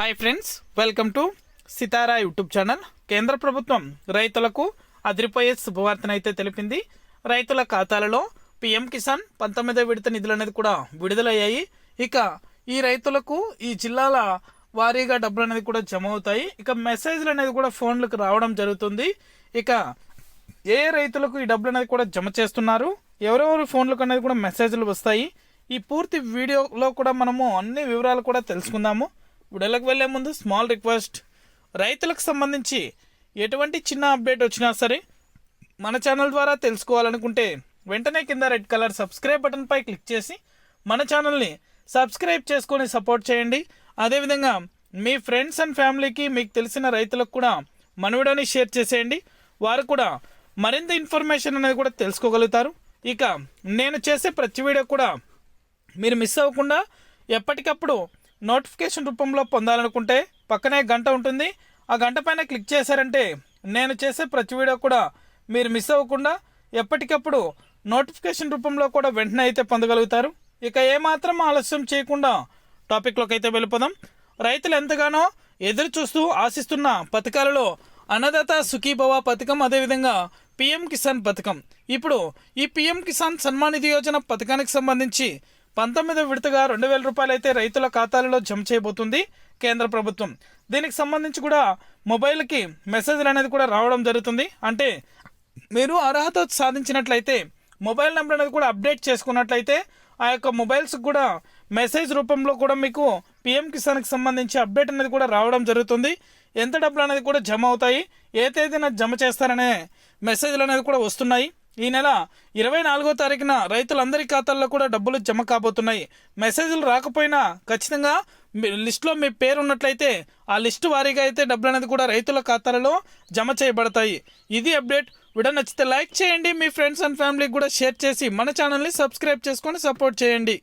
Hi friends welcome to Sitara YouTube channel కేంద్ర ప్రభుత్వం రైతులకు అదిరిపోయే శుభవార్తనైతే తెలిపింది. రైతుల ఖాతాలలో పిఎం కిసాన్ పంతొమ్మిదో విడత నిధులు అనేది కూడా విడుదలయ్యాయి. ఇక ఈ రైతులకు ఈ జిల్లాల వారీగా డబ్బులు అనేది కూడా జమ అవుతాయి. ఇక మెసేజ్లు అనేది కూడా ఫోన్లకు రావడం జరుగుతుంది. ఇక ఏ రైతులకు ఈ డబ్బులు అనేది కూడా జమ చేస్తున్నారు? ఎవరెవరు ఫోన్లకు అనేది కూడా మెసేజ్లు వస్తాయి? ఈ పూర్తి వీడియోలో కూడా మనము అన్ని వివరాలు కూడా తెలుసుకుందాము. వీడియోలోకి వెళ్ళే ముందు స్మాల్ రిక్వెస్ట్. రైతులకు సంబంధించి ఎటువంటి చిన్న అప్డేట్ వచ్చినా సరే మన ఛానల్ ద్వారా తెలుసుకోవాలనుకుంటే వెంటనే కింద రెడ్ కలర్ సబ్స్క్రైబ్ బటన్పై క్లిక్ చేసి మన ఛానల్ని సబ్స్క్రైబ్ చేసుకొని సపోర్ట్ చేయండి. అదేవిధంగా మీ ఫ్రెండ్స్ అండ్ ఫ్యామిలీకి మీకు తెలిసిన రైతులకు కూడా మన వీడియోని షేర్ చేసేయండి. వారు కూడా మరింత ఇన్ఫర్మేషన్ అనేది కూడా తెలుసుకోగలుగుతారు. ఇక నేను చేసే ప్రతి వీడియో కూడా మీరు మిస్ అవ్వకుండా ఎప్పటికప్పుడు నోటిఫికేషన్ రూపంలో పొందాలనుకుంటే పక్కనే గంట ఉంటుంది. ఆ గంట పైన క్లిక్ చేశారంటే నేను చేసే ప్రతి వీడియో కూడా మీరు మిస్ అవ్వకుండా ఎప్పటికప్పుడు నోటిఫికేషన్ రూపంలో కూడా వెంటనే అయితే పొందగలుగుతారు. ఇక ఏమాత్రం ఆలస్యం చేయకుండా టాపిక్లోకి అయితే వెళ్ళిపోదాం. రైతులు ఎంతగానో ఎదురు చూస్తూ ఆశిస్తున్న పథకాలలో అన్నదాత సుఖీభవ పథకం అదేవిధంగా పిఎం కిసాన్ పథకం. ఇప్పుడు ఈ పిఎం కిసాన్ సన్మానిధి యోజన పథకానికి సంబంధించి పంతొమ్మిదో విడతగా రెండు వేల రూపాయలు అయితే రైతుల ఖాతాలలో జమ చేయబోతుంది కేంద్ర ప్రభుత్వం. దీనికి సంబంధించి కూడా మొబైల్కి మెసేజ్లు అనేది కూడా రావడం జరుగుతుంది. అంటే మీరు అర్హత సాధించినట్లయితే మొబైల్ నెంబర్ అనేది కూడా అప్డేట్ చేసుకున్నట్లయితే ఆ యొక్క మొబైల్స్ కూడా మెసేజ్ రూపంలో కూడా మీకు పిఎం కిసాన్కి సంబంధించి అప్డేట్ అనేది కూడా రావడం జరుగుతుంది. ఎంత డబ్బులు అనేది కూడా జమ అవుతాయి? ఏ తేదీన జమ చేస్తారనే మెసేజ్లు అనేది కూడా వస్తున్నాయి. ఈ నెల ఇరవై నాలుగో తారీఖున రైతులందరి ఖాతాల్లో కూడా డబ్బులు జమ కాబోతున్నాయి. మెసేజ్లు రాకపోయినా ఖచ్చితంగా మీ లిస్ట్లో మీ పేరు ఉన్నట్లయితే ఆ లిస్టు వారీగా అయితే డబ్బులు అనేది కూడా రైతుల ఖాతాలలో జమ చేయబడతాయి. ఇది అప్డేట్. వీడియో నచ్చితే లైక్ చేయండి. మీ ఫ్రెండ్స్ అండ్ ఫ్యామిలీకి కూడా షేర్ చేసి మన ఛానల్ని సబ్స్క్రైబ్ చేసుకొని సపోర్ట్ చేయండి.